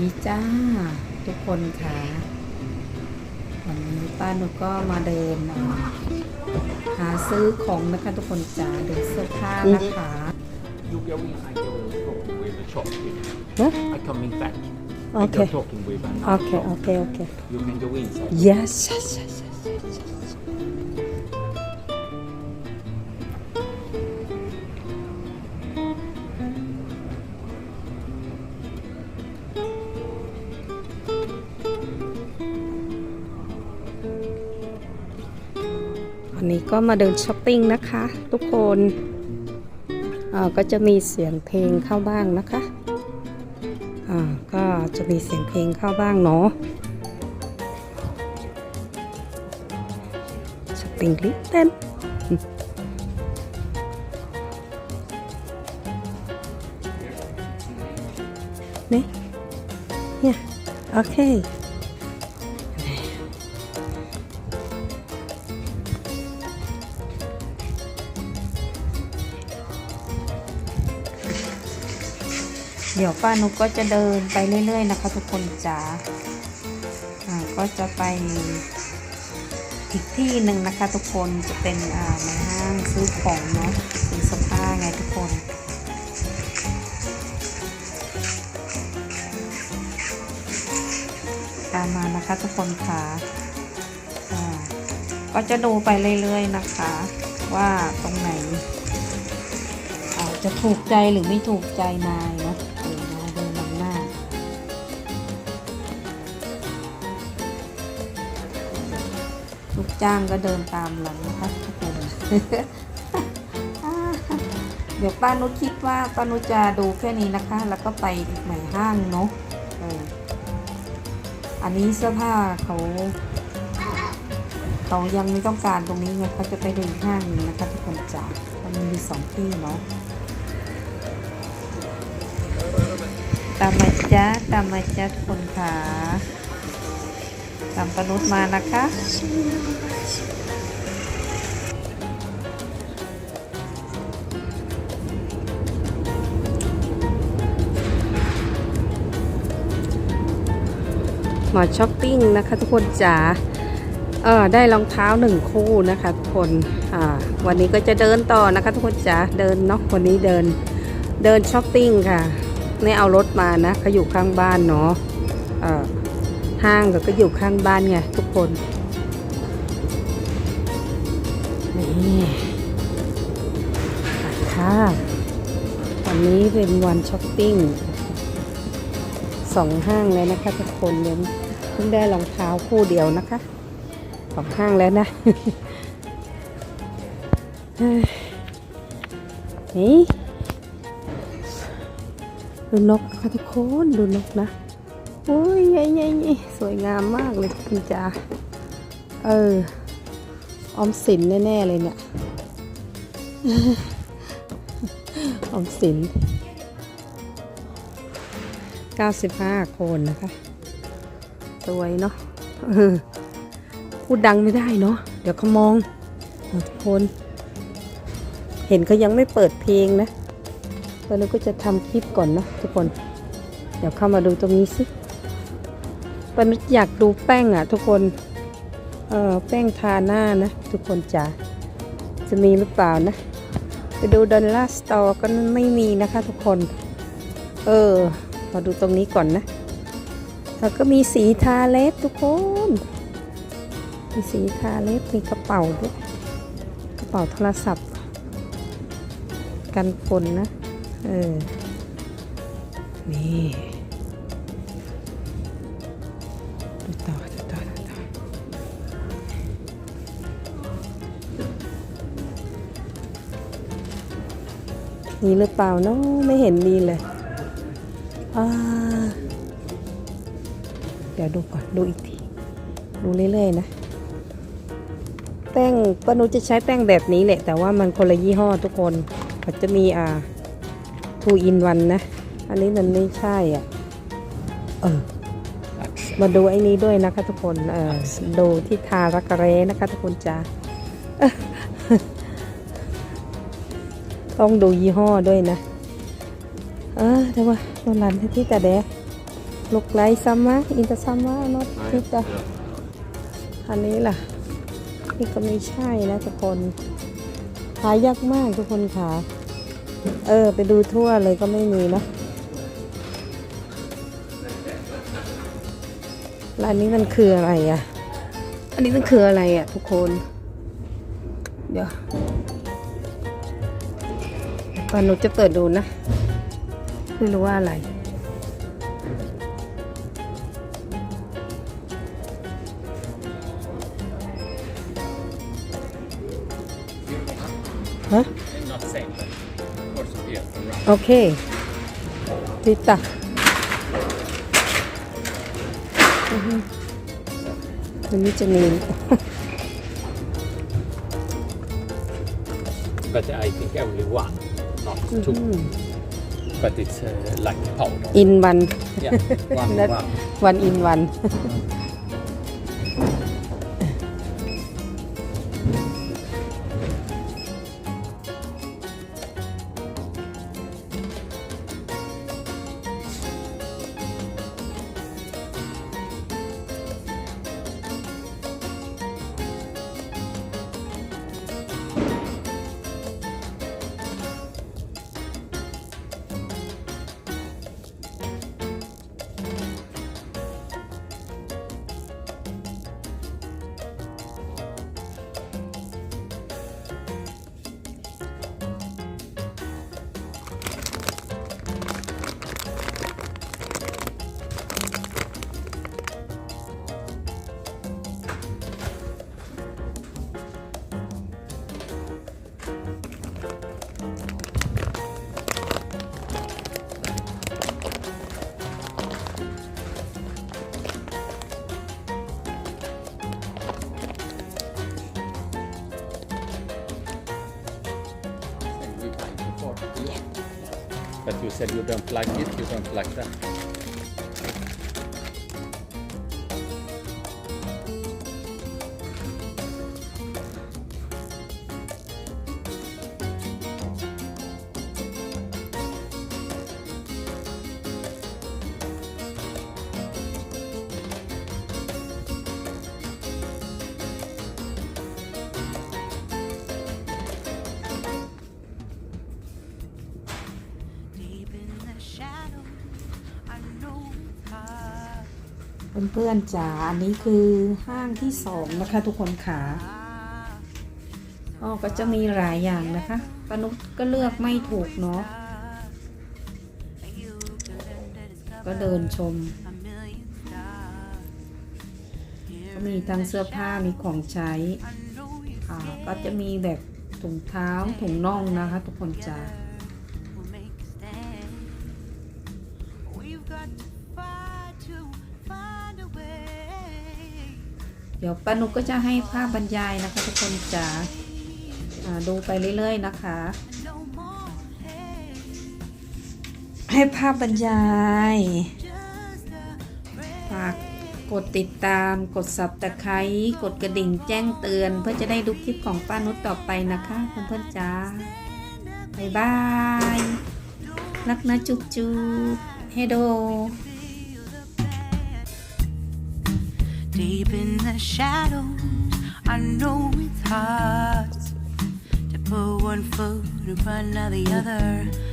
ดีจ้าทุกคนค่ะ วันนี้ป้าหนูก็มาเดินอ่าหาซื้อของนะคะทุกคนจ้าเดินเสื้อผ้านะคะ You go in, I go talking with the shop. Huh? I coming back. I go Okay. talking with an โอเคโอเคโอเค You can go inside. yes yes yes yes yes, วันนี้ก็มาเดินช้อปปิ้งนะคะ ทุกคนอ่าก็จะมีเสียงเพลงเข้าบ้างนะคะอ่าก็จะมีเสียงเพลงเข้าบ้างเนาะช้อปปิ้งลิตเต้นนี่เนี่ยโอเค เดี๋ยวป้านุกก็จะเดินไปเรื่อย ๆ นะคะ ทุกคนจ๋าอ่าก็จะไปอีกที่หนึ่งนะคะ ทุกคนจะเป็นอ่าในห้างซื้อของเนาะซื้อเสื้อผ้าไงทุกคนตามมานะคะทุกคนค่ะอ่าก็จะดูไปเรื่อยๆนะคะ ว่าตรงไหนอาจะถูกใจหรือไม่ถูกใจนายเนาะ จ้างก็เดินตามหลังนะคะทุกคนเดี๋ยวป้านุชคิดว่าป้านุชจะดูแค่นี้นะคะ แล้วก็ไปอีกใหม่ห้างเนาะอันนี้เสื้อผ้าเขาเขายังไม่ต้องการตรงนี้ไงเขาจะไปดูห้างหนึงนะคะทุกคนจ๋ามันมีสองที่เนาะตามมาจ้าตามมาจ้าทุกคนค่ะ ตามปนุษมานะคะมาช้อปปิ้งนะคะทุกคนจ๋าเออได้รองเท้าหนึ่งคู่นะคะทุกคนอ่าวันนี้ก็จะเดินต่อนะคะทุกคนจ๋าเดินเนาะวันนี้เดินเดินช้อปปิ้งค่ะไม่เอารถมานะเขาอยู่ข้างบ้านเนาะเออ ห้างก็อยู่ข้างบ้านไงทุกคน นี่ค่ะวันนี้เป็นวันช้อปปิ้งสองห้างเลยนะคะทุกคนเดี๋ยวเพิ่งได้รองเท้าคู่เดียวนะคะสองห้างแล้วนะเฮ้ยนี่ ดูนกค่ะทุกคน ดูนกนะ โอ้ยยัยยัยสวยงามมากเลยคุณจ๋าเออ ออมสินแน่ ๆ เลยเนี่ย ออมสิน 95 คนนะคะ สวยเนาะพูดดังไม่ได้เนาะ เดี๋ยวเขามองทุกคน เห็นเขายังไม่เปิดเพลงนะตอนนี้ก็จะทำคลิปก่อนเนาะทุกคน เดี๋ยวเข้ามาดูตรงนี้สิ ปานุชอยากดูแป้งอะ ทุกคน เออแป้งทาหน้านะ ทุกคนจ๋าจะมีหรือเปล่านะ ไปดูดอลลาร์สตอร์ก็ไม่มีนะคะทุกคน เออ มาดูตรงนี้ก่อนนะแล้วก็มีสีทาเล็บทุกคน มีสีทาเล็บ มีกระเป๋าด้วย กระเป๋าโทรศัพท์ กันฝนนะ เออ นี่ มีหรือเปล่าเนาะไม่เห็นมีเลยอ่าเดี๋ยวดูก่อนดูอีกทีดูเรื่อยๆนะแป้งป้านุจะใช้แป้งแบบนี้แหละ แต่ว่ามันคนละยี่ห้อทุกคนเขาจะมีอ่าทูอินวันนะ อันนี้มันไม่ใช่อะเออมาดูไอ้นี้ด้วยนะคะทุกคนเออดูที่ทารักแร้นะคะทุกคนจ้า ต้องดูยี่ห้อด้วยนะ เออแต่ว่าตัวรันที่แต่แดะ look like summer in the summer not in the อันนี้ล่ะ นี่ก็ไม่ใช่นะทุกคน หายากมากทุกคนค่ะ เออ ไปดูทั่วเลยก็ไม่มีนะแล้วอันนี้มันคืออะไรอะ อันนี้มันคืออะไรอะทุกคน เดี๋ยว ก่อนหนูจะเปิดดูนะ ไม่รู้ว่าอะไร ฮะ not same but what's here around โอเคติดตาวันนี้จะมี but I think only one not two but it's uh, like powder อินวัน yeah one That- one วันอิ but you said you don't like it you don't like that เพื่อนๆจ๋าอันนี้คือห้างที่สองนะคะทุกคนขาก็จะมีหลายอย่างนะคะปนุกก็เลือกไม่ถูกเนาะก็เดินชม ก็มีทั้งเสื้อผ้ามีของใช้อ่าก็จะมีแบบถุงเท้าถุงน่องนะคะ ทุกคนจ๋า เดี๋ยวป้านุกก็จะให้ภาพบรรยายนะคะ ทุกคนจ๋าดูไปเรื่อยๆนะคะ ให้ภาพบรรยายฝากกดติดตามกดสับตะไคร้กดกระดิ่งแจ้งเตือน เพื่อจะได้ดูคลิปของป้านุชต่อไปนะคะเพื่อนๆจ้าบ๊ายบาย รักนะจุ๊บจุ๊บเฮโด Deep in the shadows, I know it's hard to put one foot in front of the other.